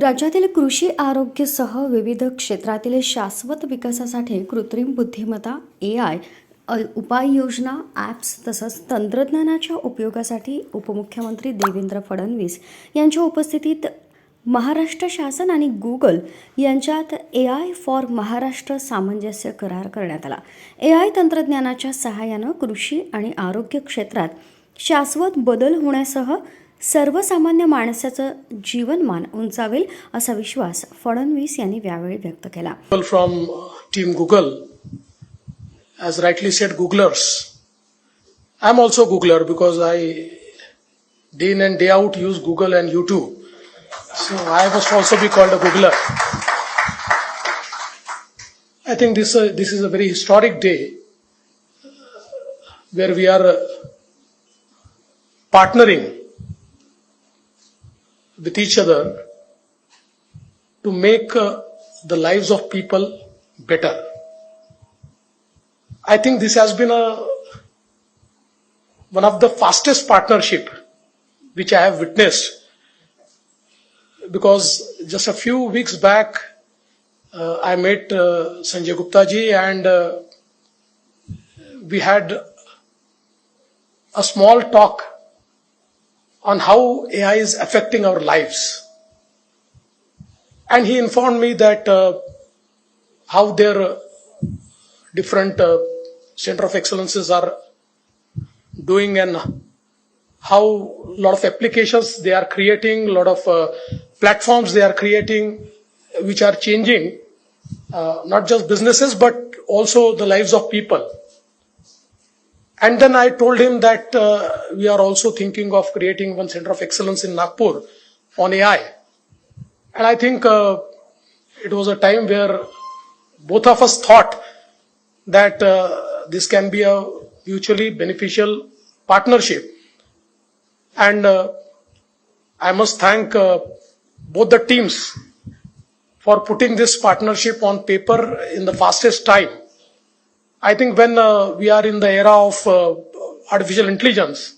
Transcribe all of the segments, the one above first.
राज्यातील कृषी आरोग्यसह विविध क्षेत्रातील शाश्वत विकासासाठी कृत्रिम बुद्धिमत्ता ए आय उपाययोजना ॲप्स तसंच तंत्रज्ञानाच्या उपयोगासाठी उपमुख्यमंत्री देवेंद्र फडणवीस यांच्या उपस्थितीत महाराष्ट्र शासन आणि गुगल यांच्यात ए आय फॉर महाराष्ट्र सामंजस्य करार करण्यात आला. ए आय तंत्रज्ञानाच्या सहाय्यानं कृषी आणि आरोग्य क्षेत्रात शाश्वत बदल होण्यासह सर्वसामान्य माणसाचं जीवनमान उंचावेल असा विश्वास फडणवीस यांनी यावेळी व्यक्त केला. From team Google as rightly set Googlers I am also Googler because I day in and day out use Google and YouTube so I must also be called a Googler I think this this is a very historic day where we are partnering with each other to make uh, the lives of people better. I think this has been a one of the fastest partnership which I have witnessed because just a few weeks back uh, I met uh, Sanjay Gupta ji and uh, we had a small talk on how AI is affecting our lives and he informed me that uh, how their uh, different uh, center of excellences are doing and how a lot of applications they are creating, a lot of uh, platforms they are creating, which are changing uh, not just businesses but also the lives of people. And then I told him that uh, we are also thinking of creating one center of excellence in Nagpur on AI. And I think uh, it was a time where both of us thought that uh, this can be a mutually beneficial partnership. And uh, I must thank uh, both the teams for putting this partnership on paper in the fastest time. I think when uh, we are in the era of uh, artificial intelligence,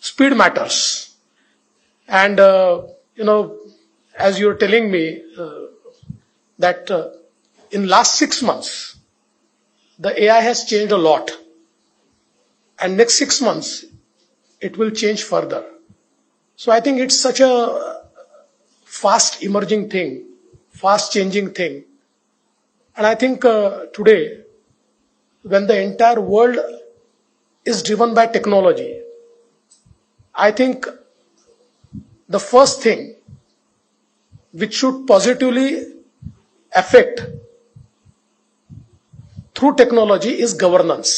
speed matters. And, uh, you know, as you're telling me uh, that uh, in last six months the ai has changed a lot. And next six months it will change further. So i think it's such a fast emerging thing fast changing thing. And i think uh, today when the entire world is driven by technology i think the first thing which should positively affect through technology is governance.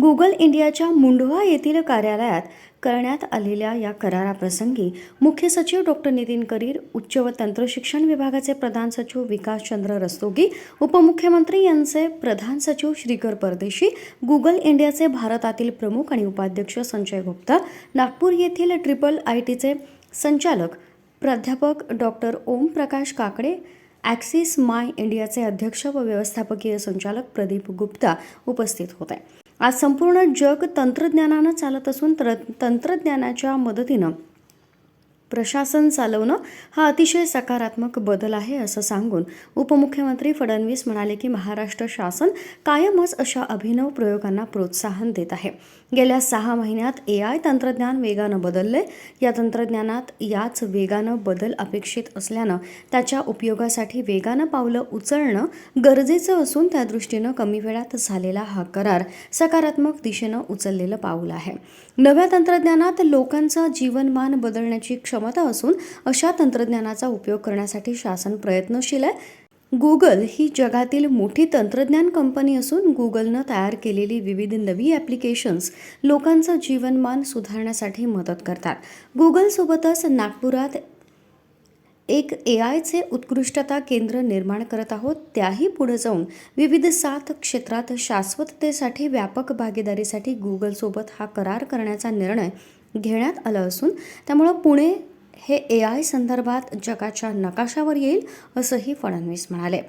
Google इंडियाच्या मुंढवा येथील कार्यालयात करण्यात आलेल्या या कराराप्रसंगी मुख्य सचिव doctor Nitin करीर उच्च व तंत्रशिक्षण विभागाचे प्रधान सचिव विकासचंद्र रस्तोगी उपमुख्यमंत्री यांचे प्रधान सचिव श्रीकर परदेशी गुगल इंडियाचे भारतातील प्रमुख आणि उपाध्यक्ष संजय गुप्ता नागपूर येथील ट्रिपल आय टीचे संचालक प्राध्यापक doctor Om Prakash Kakade Axis My इंडियाचे अध्यक्ष व व्यवस्थापकीय संचालक प्रदीप गुप्ता उपस्थित होते. आज संपूर्ण जग तंत्रज्ञानानं चालत असून तर तंत्रज्ञानाच्या मदतीनं प्रशासन चालवणं हा अतिशय सकारात्मक बदल आहे असं सांगून उपमुख्यमंत्री फडणवीस म्हणाले की महाराष्ट्र शासन कायमच अशा अभिनव प्रयोगांना प्रोत्साहन देत आहे. गेल्या सहा महिन्यात ए आय तंत्रज्ञान वेगानं बदलले या तंत्रज्ञानात याच वेगानं बदल अपेक्षित असल्यानं त्याच्या उपयोगासाठी वेगानं पावलं उचलणं गरजेचं असून त्या दृष्टीनं कमी वेळात झालेला हा करार सकारात्मक दिशेनं उचललेलं पाऊल आहे. नव्या तंत्रज्ञानात लोकांचा जीवनमान बदलण्याची क्षमता असून अशा तंत्रज्ञानाचा उपयोग करण्यासाठी शासन प्रयत्नशील आहे. गुगल ही जगातील मोठी तंत्रज्ञान कंपनी असून गुगलनं तयार केलेली विविध नवी ॲप्लिकेशन्स लोकांचं जीवनमान सुधारण्यासाठी मदत करतात. गुगलसोबतच नागपुरात एक ए आयचे उत्कृष्टता केंद्र निर्माण करत आहोत. त्याही पुढे जाऊन विविध सात क्षेत्रात शाश्वततेसाठी व्यापक भागीदारीसाठी गुगलसोबत हा करार करण्याचा निर्णय घेण्यात आला असून त्यामुळं पुणे हे ए आय संदर्भात जगाच्या नकाशावर येईल असंही फडणवीस म्हणाले.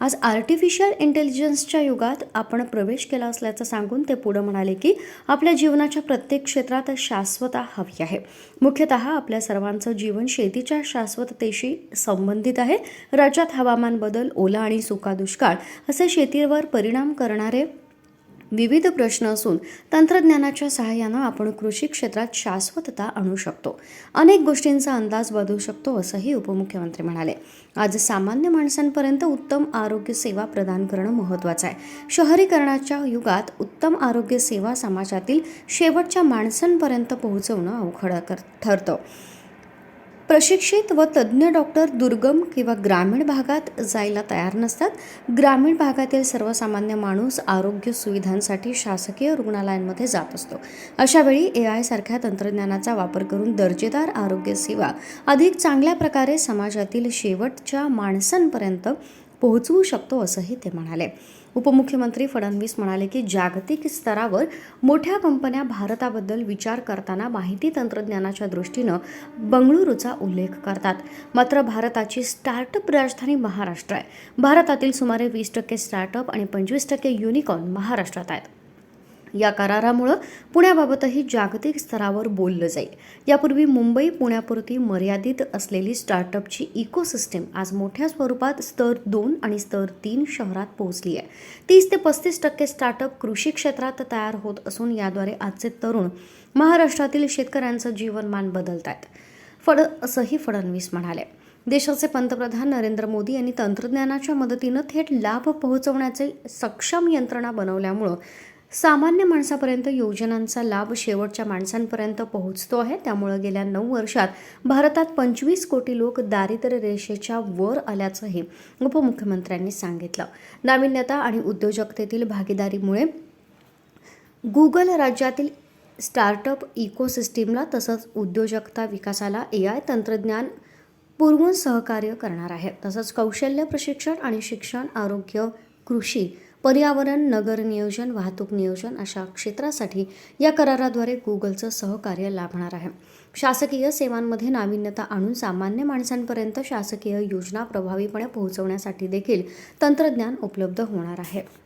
आज आर्टिफिशियल इंटेलिजन्सच्या युगात आपण प्रवेश केला असल्याचं सांगून ते पुढं म्हणाले की आपल्या जीवनाच्या प्रत्येक क्षेत्रात शाश्वता हवी आहे. मुख्यतः आपल्या सर्वांचं जीवन शेतीच्या शाश्वततेशी संबंधित आहे. राज्यात हवामान बदल ओला आणि सुका दुष्काळ असे शेतीवर परिणाम करणारे विविध प्रश्न असून तंत्रज्ञानाच्या सहाय्यानं आपण कृषी क्षेत्रात शाश्वतता आणू शकतो. अनेक गोष्टींचा अंदाज बदलू शकतो असंही उपमुख्यमंत्री म्हणाले. आज सामान्य माणसांपर्यंत उत्तम आरोग्य सेवा प्रदान करणं महत्त्वाचं आहे. शहरीकरणाच्या युगात उत्तम आरोग्य सेवा समाजातील शेवटच्या माणसांपर्यंत पोहोचवणं अवघड कर- ठरतं. प्रशिक्षित व तज्ज्ञ डॉक्टर दुर्गम किंवा ग्रामीण भागात जायला तयार नसतात. ग्रामीण भागातील सर्वसामान्य माणूस आरोग्य सुविधांसाठी शासकीय रुग्णालयांमध्ये जात असतो. अशावेळी ए आय सारख्या तंत्रज्ञानाचा वापर करून दर्जेदार आरोग्य सेवा अधिक चांगल्या प्रकारे समाजातील शेवटच्या माणसांपर्यंत पोहोचवू शकतो असंही ते म्हणाले. उपमुख्यमंत्री फडणवीस म्हणाले की जागतिक स्तरावर मोठ्या कंपन्या भारताबद्दल विचार करताना माहिती तंत्रज्ञानाच्या दृष्टीनं बंगळुरूचा उल्लेख करतात. मात्र भारताची स्टार्टअप राजधानी महाराष्ट्र आहे. भारतातील सुमारे वीस टक्के स्टार्टअप आणि पंचवीस टक्के युनिकॉर्न महाराष्ट्रात आहेत. या करारामुळं पुण्याबाबतही जागतिक स्तरावर बोललं जाईल. यापूर्वी मुंबई पुण्यापुरती मर्यादित असलेली स्टार्टअपची इकोसिस्टम आज मोठ्या स्वरूपात स्तर दोन आणि स्तर तीन शहरात पोहोचली आहे. तीस ते पस्तीस टक्के स्टार्टअप कृषी क्षेत्रात तयार होत असून याद्वारे आजचे तरुण महाराष्ट्रातील शेतकऱ्यांचं जीवनमान बदलत आहेत फड असंही फडणवीस म्हणाले. देशाचे पंतप्रधान नरेंद्र मोदी यांनी तंत्रज्ञानाच्या मदतीनं थेट लाभ पोहोचवण्याचे सक्षम यंत्रणा बनवल्यामुळं सामान्य माणसापर्यंत योजनांचा लाभ शेवटच्या माणसांपर्यंत पोहोचतो आहे. त्यामुळं गेल्या नऊ वर्षात भारतात पंचवीस कोटी लोक दारिद्र्य रेषेच्या वर आल्याचंही उपमुख्यमंत्र्यांनी सांगितलं. नाविन्यता आणि उद्योजकतेतील भागीदारीमुळे गुगल राज्यातील स्टार्टअप इकोसिस्टीमला तसंच उद्योजकता विकासाला ए आय तंत्रज्ञान पुरवून सहकार्य करणार आहे. तसंच कौशल्य प्रशिक्षण आणि शिक्षण आरोग्य कृषी पर्यावरण नगर नियोजन वाहतूक नियोजन अशा क्षेत्रासाठी या कराराद्वारे गुगलचं सहकार्य लाभणार आहे. शासकीय सेवांमध्ये नाविन्यता आणून सामान्य माणसांपर्यंत शासकीय योजना प्रभावीपणे पोहोचवण्यासाठी देखील तंत्रज्ञान उपलब्ध होणार आहे.